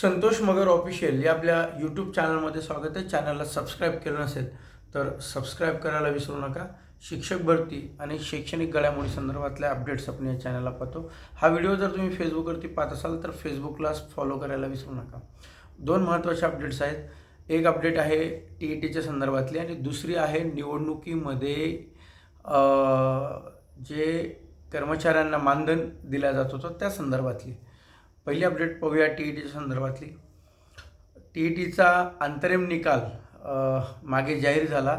संतोष मगर official या आपल्या YouTube चॅनलमध्ये स्वागत आहे. चॅनलला सबस्क्राईब केलं नसेल तर सबस्क्राईब करायला विसरू नका. शिक्षक भरती आणि शैक्षणिक घडामोडी संदर्भातल्या अपडेट्स आपण या चॅनलला पाहतो. हा व्हिडिओ जर तुम्ही फेसबुकवरती पाहत असाल तर फेसबुकला फॉलो करायला विसरू नका. दोन महत्त्वाचे अपडेट्स आहेत. एक अपडेट आहे टी ई टीच्या संदर्भातली आणि दुसरी आहे निवडणुकीमध्ये जे कर्मचाऱ्यांना मानधन दिला जात होतं त्या संदर्भातली. पहिली अपडेट पाहूया टी ई टीच्या संदर्भातली. टी ई टीचा अंतरिम निकाल मागे जाहीर झाला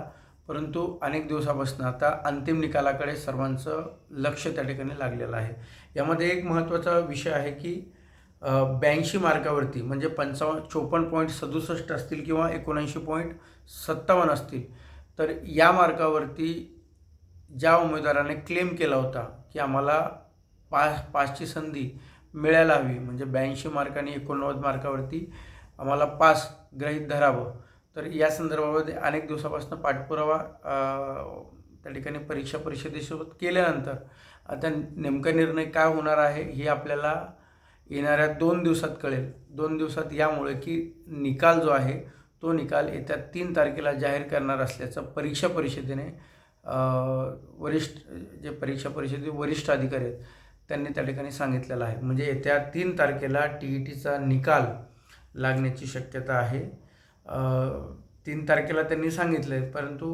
परंतु अनेक दिवसापासून आता अंतिम निकालाकडे सर्वांचं लक्ष त्या ठिकाणी लागलेलं आहे. यामध्ये एक महत्त्वाचा विषय आहे की ब्याऐंशी मार्कावरती म्हणजे पंचावन्न चोपन्न पॉईंट सदुसष्ट असतील किंवा एकोणऐंशी पॉईंट सत्तावन्न असतील तर या मार्कावरती ज्या उमेदवाराने क्लेम केला होता की आम्हाला पा पाचची संधी मिळायला हवी. म्हणजे ब्याऐंशी मार्क आणि एकोणनव्वद मार्कावरती आम्हाला पास गृहीत धरावं. तर या संदर्भामध्ये अनेक दिवसापासून पाठपुरावा त्या ठिकाणी परीक्षा परिषदेसोबत केल्यानंतर आता नेमका निर्णय काय होणार आहे हे आपल्याला येणाऱ्या दोन दिवसात कळेल. दोन दिवसात यामुळे की निकाल जो आहे तो निकाल येत्या तीन तारखेला जाहीर करणार असल्याचं परीक्षा परिषदेने वरिष्ठ जे परीक्षा परिषदे वरिष्ठ अधिकारी आहेत त्यांनी त्या ठिकाणी सांगितलेलं आहे. म्हणजे येत्या तीन तारखेला टी ई टीचा निकाल लागण्याची शक्यता आहे. तीन तारखेला त्यांनी सांगितलं आहे परंतु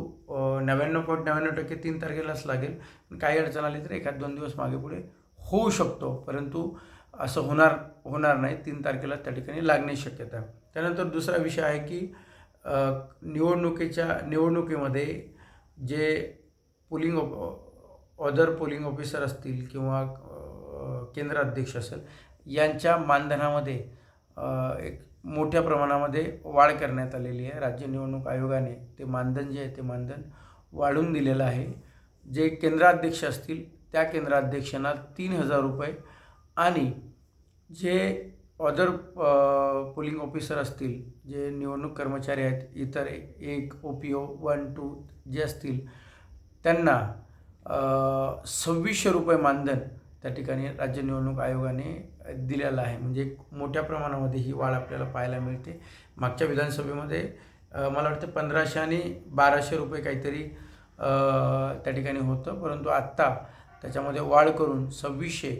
नव्याण्णव पॉईंट नव्याण्णव टक्के तीन तारखेलाच लागेल. पण काही अडचण आली तर एखाद दोन दिवस मागे पुढे होऊ शकतो परंतु असं होणार होणार नाही. तीन तारखेला त्या ठिकाणी लागण्याची शक्यता आहे. त्यानंतर दुसरा विषय आहे की निवडणुकीच्या निवडणुकीमध्ये जे पोलिंग ऑदर पोलिंग ऑफिसर असतील किंवा केंद्र अध्यक्ष असेल यांच्या मानधनामध्ये एक मोठ्या प्रमाणामध्ये वाढ करण्यात आलेली आहे. राज्य निवडणूक आयोगाने ते मानधन जे आहे ते मानधन वाढवून दिलेलं आहे. जे केंद्राध्यक्ष असतील त्या केंद्राध्यक्षांना तीन हजार रुपये आणि जे अदर पोलिंग ऑफिसर असतील जे निवडणूक कर्मचारी आहेत इतर एक O P O one two जे असतील त्यांना सव्वीसशे रुपये मानधन त्या ठिकाणी राज्य निवडणूक आयोगाने दिलेला आहे. म्हणजे एक मोठ्या प्रमाणामध्ये ही वाढ आपल्याला पाहायला मिळते. मागच्या विधानसभेमध्ये मला वाटतं पंधराशे आणि बाराशे रुपये काहीतरी त्या ठिकाणी होतं. परंतु आत्ता त्याच्यामध्ये वाढ करून सव्वीसशे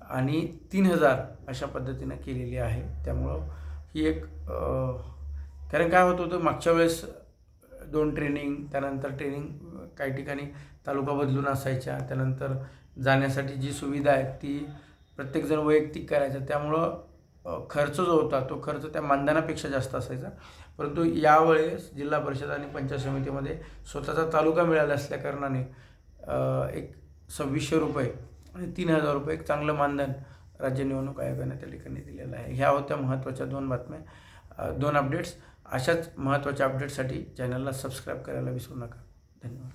आणि तीन हजार अशा पद्धतीनं केलेली आहे. त्यामुळं ही एक कारण काय होत होतं मागच्या वेळेस दोन ट्रेनिंग त्यानंतर ट्रेनिंग काही ठिकाणी तालुका बदलून असायच्या. त्यानंतर जाण्यासाठी जी सुविधा आहे ती प्रत्येकजण वैयक्तिक करायचा. त्यामुळं खर्च जो होता तो खर्च त्या मानधनापेक्षा जास्त असायचा. परंतु यावेळेस जिल्हा परिषद आणि पंचायत समितीमध्ये स्वतःचा तालुका मिळाला असल्याकारणाने एक सव्वीसशे रुपये आणि तीन हजार रुपये एक चांगलं मानधन राज्य निवडणूक आयोगाने त्या ठिकाणी दिलेलं आहे. ह्या होत्या महत्त्वाच्या दोन बातम्या. दोन अपडेट्स. अशाच महत्त्वाच्या अपडेट्ससाठी चॅनलला सबस्क्राईब करायला विसरू नका. धन्यवाद.